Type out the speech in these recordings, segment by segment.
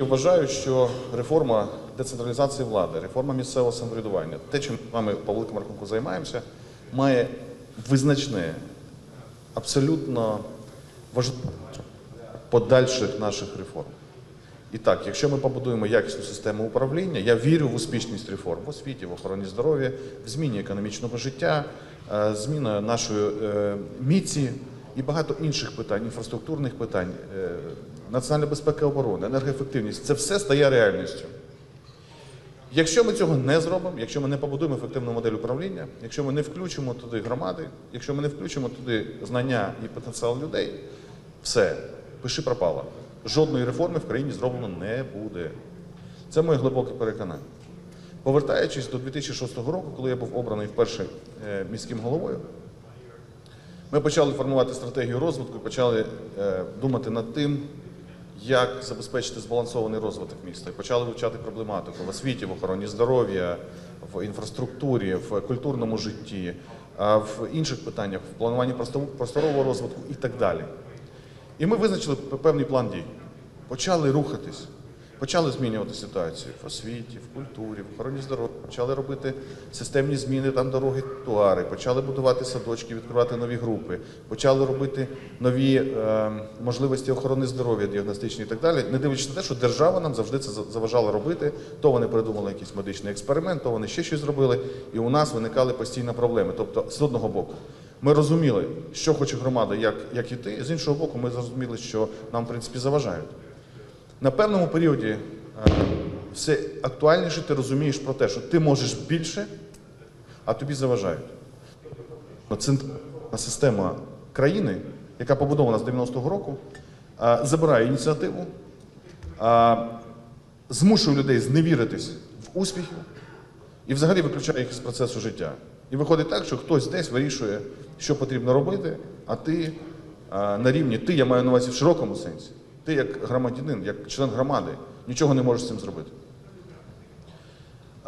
Я вважаю, що реформа децентралізації влади, реформа місцевого самоврядування, те, чим ми по великому рахунку займаємося, має визначне, абсолютно важливе подальших наших реформ. І так, якщо ми побудуємо якісну систему управління, я вірю в успішність реформ в освіті, в охороні здоров'я, в зміні економічного життя, е, зміна нашої е, міці і багато інших питань, інфраструктурних питань, е, національна безпека і оборони, енергоефективність це все стає реальністю. Якщо ми цього не зробимо, якщо ми не побудуємо ефективну модель управління, якщо ми не включимо туди громади, якщо ми не включимо туди знання і потенціал людей, все, пиши пропало. Жодної реформи в країні зроблено не буде. Це моє глибоке переконання. Повертаючись до 2006 року, коли я був обраний вперше е, міським головою, ми почали формувати стратегію розвитку почали е, думати над тим, як забезпечити збалансований розвиток міста. І почали вивчати проблематику в освіті, в охороні здоров'я, в інфраструктурі, в культурному житті, в інших питаннях, в плануванні просторового розвитку і так далі. І ми визначили певний план дій. Почали рухатись, почали змінювати ситуацію в освіті, в культурі, в охороні здоров'я, почали робити системні зміни, там дороги, тротуари, почали будувати садочки, відкривати нові групи, почали робити нові е, можливості охорони здоров'я, діагностичні і так далі. Не дивлячись на те, що держава нам завжди це заважала робити. То вони придумали якийсь медичний експеримент, то вони ще щось зробили, і у нас виникали постійно проблеми. Тобто, з одного боку, ми розуміли, що хоче громада, як, як іти. З іншого боку, ми зрозуміли, що нам, в принципі, заважають. На певному періоді е, все актуальніше ти розумієш про те, що ти можеш більше, а тобі заважають. Ну, Центральна система країни, яка побудована з 90-го року, е, забирає ініціативу, е, змушує людей зневіритись в успіхи і взагалі виключає їх з процесу життя. І виходить так, що хтось десь вирішує, що потрібно робити, а ти на рівні, ти, я маю на увазі в широкому сенсі, ти як громадянин, як член громади, нічого не можеш з цим зробити.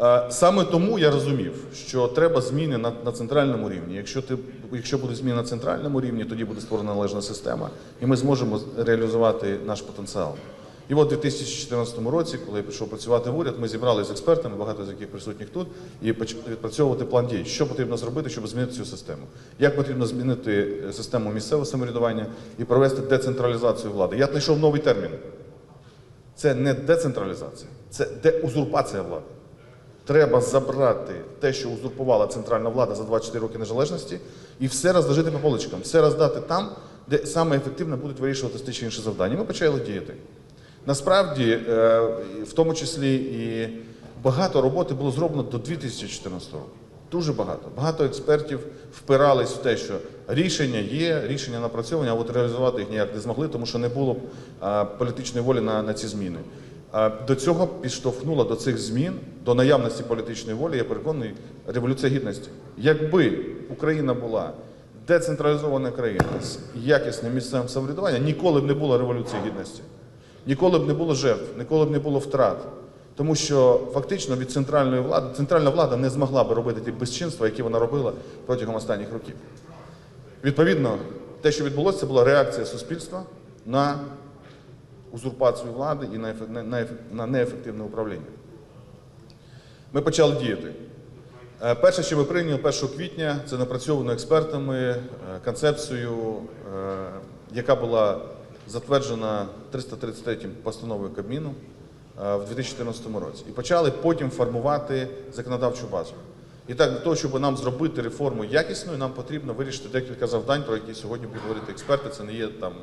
Е, Саме тому я розумів, що треба зміни на, на центральному рівні. Якщо, ти, якщо буде зміни на центральному рівні, тоді буде створена належна система, і ми зможемо реалізувати наш потенціал. І от у 2014 році, коли я пішов працювати в уряд, ми зібрали з експертами, багато з яких присутніх тут, і почали відпрацьовувати план дій, що потрібно зробити, щоб змінити цю систему. Як потрібно змінити е, систему місцевого самоврядування і провести децентралізацію влади. Я знайшов новий термін. Це не децентралізація, це деузурпація влади. Треба забрати те, що узурпувала центральна влада за 24 роки незалежності, і все розложити по поличкам, все роздати там, де саме ефективно будуть вирішувати ті чи інші завдання. Ми почали діяти. Насправді, е, в тому числі і багато роботи було зроблено до 2014 року. Дуже багато. Багато експертів впирались в те, що рішення є, рішення напрацьовані, а от реалізувати їх ніяк не змогли, тому що не було політичної волі на, на ці зміни. До цього підштовхнула до цих змін, до наявності політичної волі, я переконаний, революція гідності. Якби Україна була децентралізована країна з якісним місцевим самоврядуванням, ніколи б не було революції гідності. Ніколи б не було жертв, ніколи б не було втрат. Тому що фактично від центральної влади центральна влада не змогла би робити ті безчинства, які вона робила протягом останніх років. Відповідно, те, що відбулося, це була реакція суспільства на узурпацію влади і на, ефе- на, на, на неефективне управління. Ми почали діяти. Е, Перше, що ми прийняли 1 квітня, це напрацьовано експертами е, концепцію, е, яка була затверджена 333 постановою Кабміну е, в 2014 році. І почали потім формувати законодавчу базу. І так, для того, щоб нам зробити реформу якісною, нам потрібно вирішити декілька завдань, про які сьогодні будуть говорити експерти. Це не є там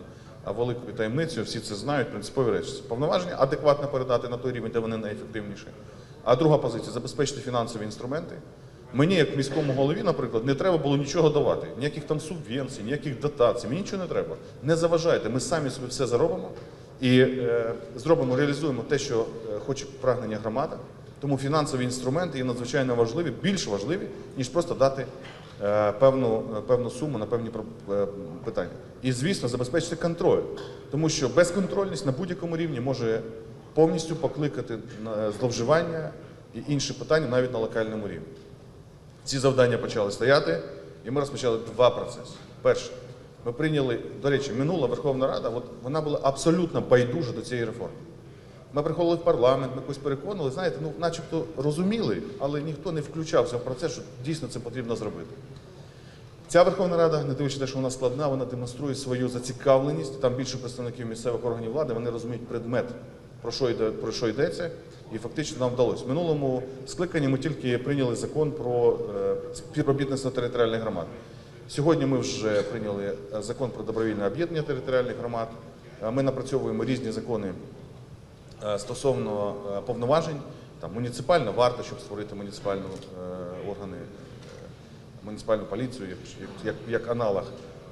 великою таємницею, всі це знають, принципові речі. Повноваження адекватно передати на той рівень, де вони найефективніші. А друга позиція забезпечити фінансові інструменти. Мені, як міському голові, наприклад, не треба було нічого давати, ніяких там субвенцій, ніяких дотацій, мені нічого не треба. Не заважайте, ми самі собі все заробимо і е, зробимо, реалізуємо те, що е, хоче прагнення громада. Тому фінансові інструменти є надзвичайно важливі, більш важливі, ніж просто дати е, певну, е, певну суму на певні е, питання. І, звісно, забезпечити контроль, тому що безконтрольність на будь-якому рівні може повністю покликати зловживання і інші питання навіть на локальному рівні. Ці завдання почали стояти, і ми розпочали два процеси. Перше, ми прийняли, до речі, минула Верховна Рада, от вона була абсолютно байдужа до цієї реформи. Ми приходили в парламент, ми якось переконували, знаєте, ну начебто розуміли, але ніхто не включався в процес, що дійсно це потрібно зробити. Ця Верховна Рада, не дивлячись те, що вона складна, вона демонструє свою зацікавленість. Там більше представників місцевих органів влади, вони розуміють предмет, про що йде, про що йдеться, і фактично нам вдалося. В минулому скликанні ми тільки прийняли закон про е, співробітництво територіальних громад. Сьогодні ми вже прийняли е, закон про добровільне об'єднання територіальних громад. Е, Ми напрацьовуємо різні закони стосовно повноважень, там муніципальна варта, щоб створити муніципальні органи, муніципальну поліцію, як, як, як аналог.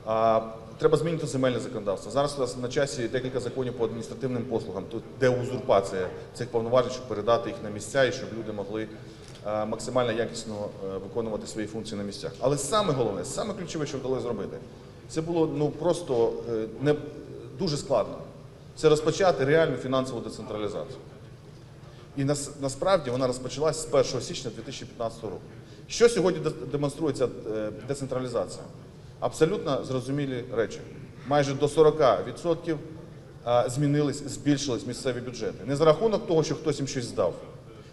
А треба змінити земельне законодавство. Зараз у нас на часі декілька законів по адміністративним послугам, тут де узурпація цих повноважень, щоб передати їх на місця і щоб люди могли е, максимально якісно е, виконувати свої функції на місцях. Але саме головне, саме ключове, що вдалося зробити, це було ну просто е, не дуже складно. Це розпочати реальну фінансову децентралізацію. І нас, насправді вона розпочалась з 1 січня 2015 року. Що сьогодні демонструється децентралізація? Абсолютно зрозумілі речі. Майже до 40% е, змінились, збільшились місцеві бюджети. Не за рахунок того, що хтось їм щось здав,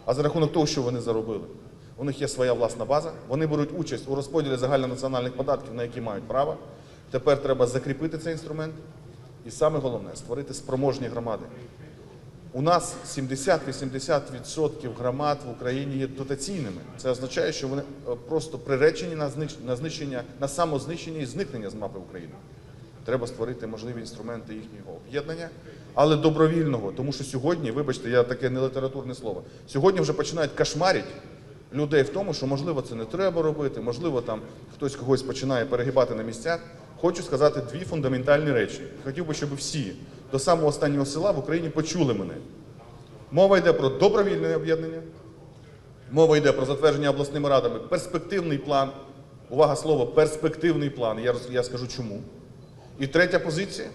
а за рахунок того, що вони заробили. У них є своя власна база, вони беруть участь у розподілі загальнонаціональних податків, на які мають право. Тепер треба закріпити цей інструмент. І саме головне створити спроможні громади. У нас 70-80% громад в Україні є дотаційними. Це означає, що вони е, просто приречені на знищення, на самознищення і зникнення з мапи України. Треба створити можливі інструменти їхнього об'єднання, але добровільного, тому що сьогодні, вибачте, я таке не літературне слово. Сьогодні вже починають кошмарити людей в тому, що можливо це не треба робити, можливо, там хтось когось починає перегибати на місцях. Хочу сказати дві фундаментальні речі. Хотів би, щоб всі до самого останнього села в Україні почули мене. Мова йде про добровільне об'єднання, мова йде про затвердження обласними радами, перспективний план. Увага слово перспективний план. Я, я скажу чому. І третя позиція,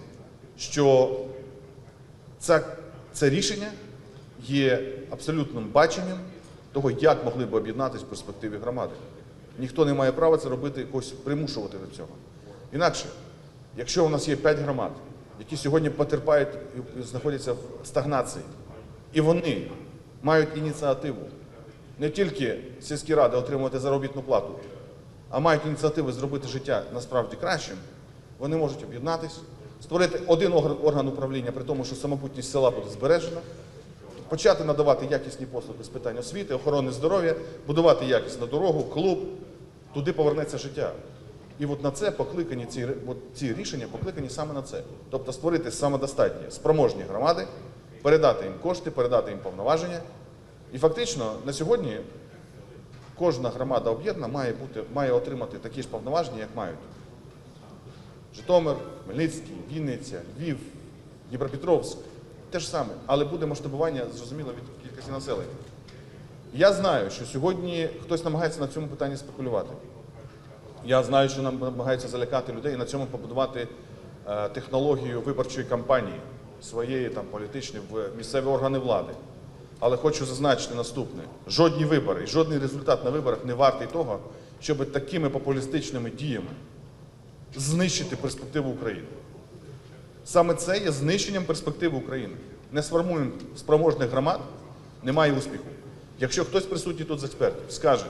що це, це рішення є абсолютним баченням того, як могли б об'єднатися в перспективі громади. Ніхто не має права це робити, якось примушувати до цього. Інакше, якщо у нас є п'ять громад, які сьогодні потерпають і знаходяться в стагнації, і вони мають ініціативу. Не тільки сільські ради отримувати заробітну плату, а мають ініціативи зробити життя насправді кращим, вони можуть об'єднатись, створити один орган управління, при тому, що самобутність села буде збережена, почати надавати якісні послуги з питань освіти, охорони здоров'я, будувати якісну дорогу, клуб, туди повернеться життя. І от на це покликані ці, от ці рішення покликані саме на це. Тобто створити самодостатні, спроможні громади, передати їм кошти, передати їм повноваження. І фактично на сьогодні кожна громада об'єднана має має отримати такі ж повноваження, як мають Житомир, Хмельницький, Вінниця, Львів, Дніпропетровськ. Те ж саме, але буде масштабування зрозуміло від кількості населення. Я знаю, що сьогодні хтось намагається на цьому питанні спекулювати. Я знаю, що нам намагаються залякати людей і на цьому побудувати е, технологію виборчої кампанії своєї там політичної в місцеві органи влади. Але хочу зазначити наступне: жодні вибори і жодний результат на виборах не вартий того, щоб такими популістичними діями знищити перспективу України. Саме це є знищенням перспективи України. Не сформуємо спроможних громад, немає успіху. Якщо хтось присутній тут з експертів скаже,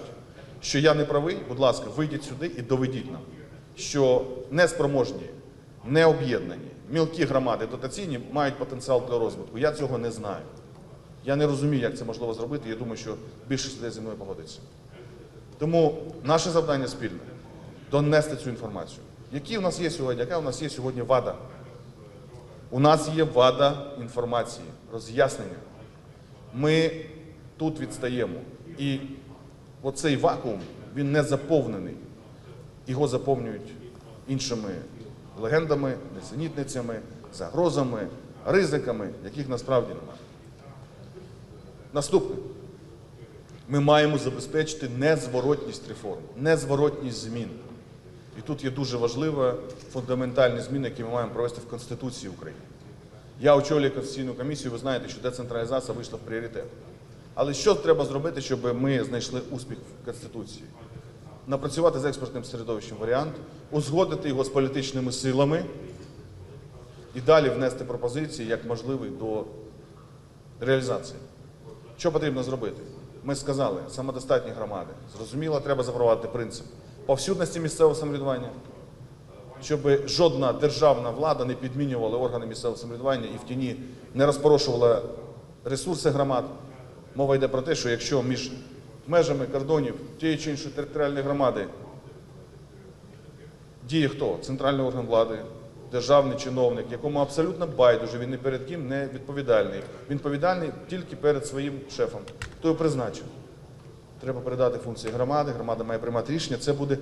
що я не правий, будь ласка, вийдіть сюди і доведіть нам, що неспроможні, необ'єднані, мілкі громади дотаційні мають потенціал для розвитку. Я цього не знаю. Я не розумію, як це можливо зробити. Я думаю, що більшість людей зі мною погодиться. Тому наше завдання спільне донести цю інформацію. Які у нас є сьогодні? Яка у нас є сьогодні вада? У нас є вада інформації, роз'яснення. Ми тут відстаємо. І оцей вакуум, він не заповнений. Його заповнюють іншими легендами, несенітницями, загрозами, ризиками, яких насправді немає. Наступне. Ми маємо забезпечити незворотність реформ, незворотність змін. І тут є дуже важливі фундаментальні зміни, які ми маємо провести в Конституції України. Я очолюю Конституційну комісію, ви знаєте, що децентралізація вийшла в пріоритет. Але що треба зробити, щоб ми знайшли успіх в Конституції? Напрацювати з експертним середовищем варіант, узгодити його з політичними силами і далі внести пропозиції як можливий до реалізації. Що потрібно зробити? Ми сказали, самодостатні громади. Зрозуміло, треба запровадити принцип повсюдності місцевого самоврядування, щоб жодна державна влада не підмінювала органи місцевого самоврядування і в тіні не розпорошувала ресурси громад. Мова йде про те, що якщо між межами кордонів тієї чи іншої територіальної громади діє хто? Центральний орган влади, державний чиновник, якому абсолютно байдуже, він ні перед ким не відповідальний. Він відповідальний тільки перед своїм шефом, хто його призначив. Треба передати функції громади, громада має приймати рішення. Це буде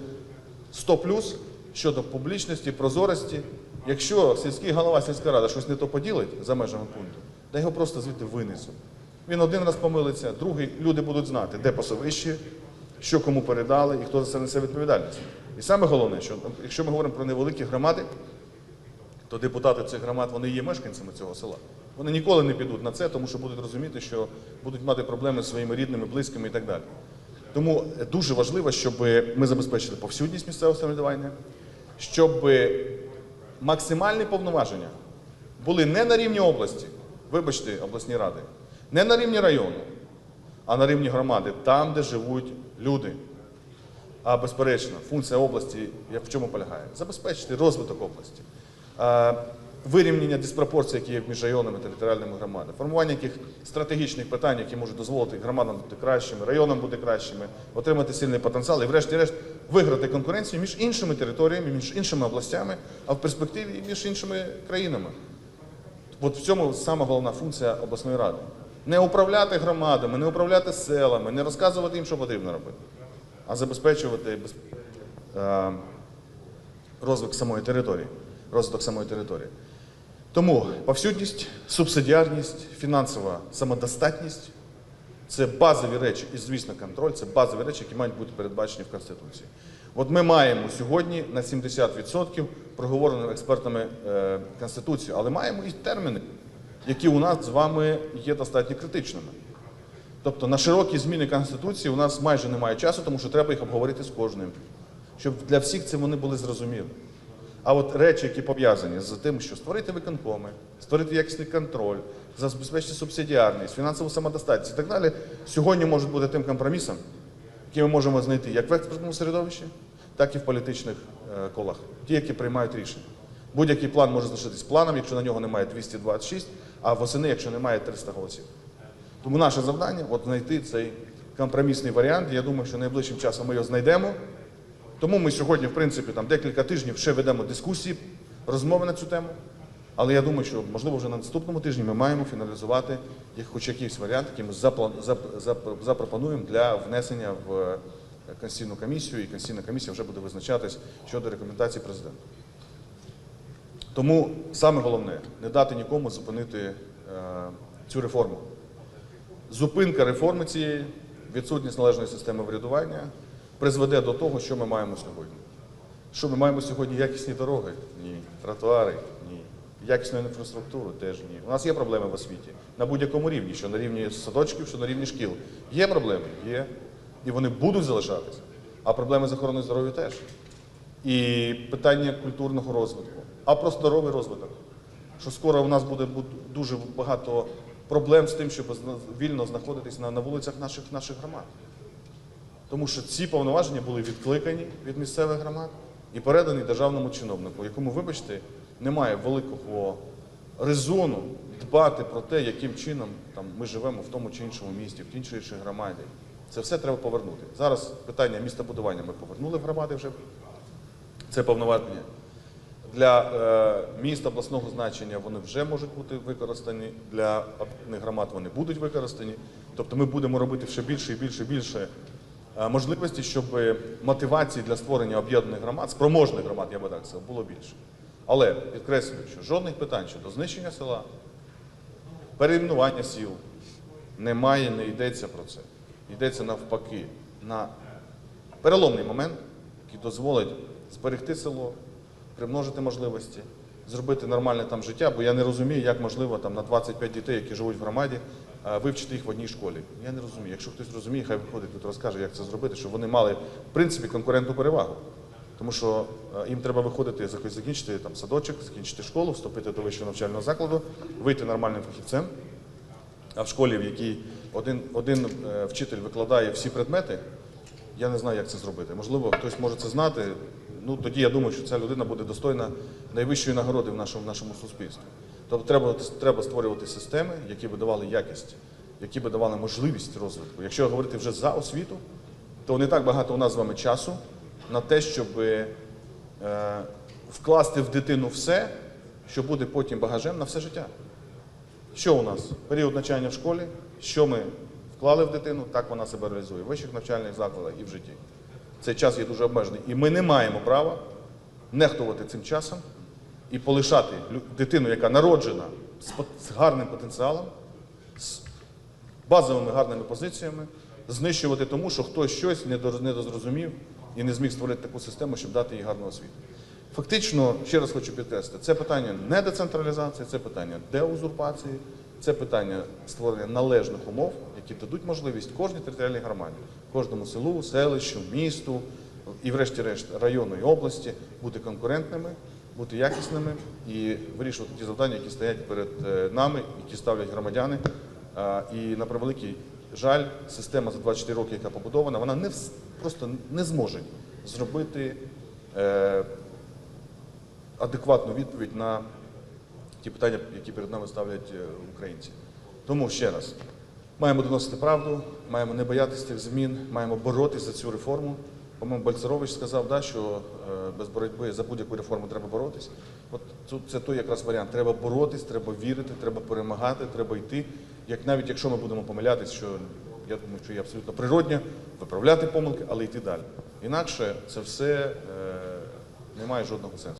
100 плюс щодо публічності, прозорості. Якщо сільський голова, сільська рада щось не то поділить за межами пункту, да його просто звідти винесуть. Він один раз помилиться, другий люди будуть знати, де пасовище, що кому передали і хто за це несе відповідальність. І саме головне, що якщо ми говоримо про невеликі громади, то депутати цих громад вони є мешканцями цього села. Вони ніколи не підуть на це, тому що будуть розуміти, що будуть мати проблеми з своїми рідними, близькими і так далі. Тому дуже важливо, щоб ми забезпечили повсюдність місцевого самоврядування, щоб максимальні повноваження були не на рівні області, вибачте, обласні ради, не на рівні району, а на рівні громади, там, де живуть люди. А безперечно, функція області в чому полягає? Забезпечити розвиток області, вирівняння диспропорцій, які є між районами та територіальними громадами, формування яких стратегічних питань, які можуть дозволити громадам бути кращими, районам бути кращими, отримати сильний потенціал і, врешті-решт, виграти конкуренцію між іншими територіями, між іншими областями, а в перспективі між іншими країнами. От в цьому саме головна функція обласної ради. Не управляти громадами, не управляти селами, не розказувати їм, що потрібно робити, а забезпечувати без- е, розвиток самої території. Розвиток самої території. Тому повсюдність, субсидіарність, фінансова самодостатність це базові речі, і, звісно, контроль це базові речі, які мають бути передбачені в Конституції. От ми маємо сьогодні на 70% проговорену експертами е, Конституцію, але маємо і терміни, які у нас з вами є достатньо критичними. Тобто на широкі зміни Конституції у нас майже немає часу, тому що треба їх обговорити з кожним, щоб для всіх це вони були зрозумілі. А от речі, які пов'язані з тим, що створити виконкоми, створити якісний контроль, забезпечити субсидіарність, фінансову самодостатність і так далі, сьогодні можуть бути тим компромісом, який ми можемо знайти як в експертному середовищі, так і в політичних е, колах, ті, які приймають рішення. Будь-який план може залишитись планом, якщо на нього немає 226, а восени, якщо немає 300 голосів. Тому наше завдання знайти цей компромісний варіант. Я думаю, що найближчим часом ми його знайдемо. Тому ми сьогодні, в принципі, там декілька тижнів ще ведемо дискусії, розмови на цю тему. Але я думаю, що можливо вже на наступному тижні ми маємо фіналізувати хоч якийсь варіант, який ми запропонуємо для внесення в Конституційну комісію, і Конституційна комісія вже буде визначатись щодо рекомендацій президента. Тому саме головне не дати нікому зупинити е, цю реформу. Зупинка реформи цієї, відсутність належної системи врядування призведе до того, що ми маємо сьогодні. Що ми маємо сьогодні якісні дороги? Ні. Тротуари? Ні. Якісну інфраструктуру теж ні. У нас є проблеми в освіті на будь-якому рівні, що на рівні садочків, що на рівні шкіл. Є проблеми? Є. І вони будуть залишатися. А проблеми з охороною здоров'я теж. І питання культурного розвитку, а про здоровий розвиток. Що скоро у нас буде дуже багато проблем з тим, щоб вільно знаходитись на, на вулицях наших, наших громад. Тому що ці повноваження були відкликані від місцевих громад і передані державному чиновнику, якому, вибачте, немає великого резону дбати про те, яким чином там, ми живемо в тому чи іншому місті, в тій чи іншій громаді. Це все треба повернути. Зараз питання містобудування ми повернули в громади вже. Це повноваження. Для е, міст обласного значення вони вже можуть бути використані, для об'єднаних громад вони будуть використані. Тобто ми будемо робити ще більше і більше і більше е, можливості, щоб мотивації для створення об'єднаних громад, спроможних громад, я би так сказав, було більше. Але підкреслюю, що жодних питань щодо знищення села, перейменування сіл немає, не йдеться про це. Йдеться навпаки на переломний момент, який дозволить зберегти село, примножити можливості, зробити нормальне там життя, бо я не розумію, як можливо там на 25 дітей, які живуть в громаді, е, вивчити їх в одній школі. Я не розумію. Якщо хтось розуміє, хай виходить тут розкаже, як це зробити, щоб вони мали в принципі конкурентну перевагу. Тому що е, їм треба виходити, закінчити там садочок, закінчити школу, вступити до вищого навчального закладу, вийти нормальним фахівцем А в школі, в якій один, один е, вчитель викладає всі предмети, я не знаю, як це зробити. Можливо, хтось може це знати. Ну тоді я думаю, що ця людина буде достойна найвищої нагороди в нашому, в нашому суспільстві. Тобто треба, треба створювати системи, які би давали якість, які би давали можливість розвитку. Якщо говорити вже за освіту, то не так багато у нас з вами часу на те, щоб е, вкласти в дитину все, що буде потім багажем на все життя. Що у нас? Період навчання в школі, що ми вклали в дитину, так вона себе реалізує в вищих навчальних закладах і в житті. Цей час є дуже обмежений. І ми не маємо права нехтувати цим часом і полишати дитину, яка народжена з, гарним потенціалом, з базовими гарними позиціями, знищувати тому, що хтось щось недозрозумів і не зміг створити таку систему, щоб дати їй гарну освіту. Фактично, ще раз хочу підкреслити, це питання не децентралізації, це питання деузурпації, це питання створення належних умов, які дадуть можливість кожній територіальній громаді, кожному селу, селищу, місту і, врешті-решт, району і області бути конкурентними, бути якісними і вирішувати ті завдання, які стоять перед е, нами, які ставлять громадяни. І на превеликий жаль, система за 24 роки, яка побудована, вона не просто не зможе зробити. е, адекватну відповідь на ті питання, які перед нами ставлять е, українці. Тому ще раз, маємо доносити правду, маємо не боятися цих змін, маємо боротися за цю реформу. По-моєму, Бальцерович сказав, да, що е, без боротьби за будь-яку реформу треба боротись. От це той якраз варіант. Треба боротись, треба вірити, треба перемагати, треба йти. Як навіть якщо ми будемо помилятись, що я думаю, що є абсолютно природньо виправляти помилки, але йти далі. Інакше це все е, не має жодного сенсу.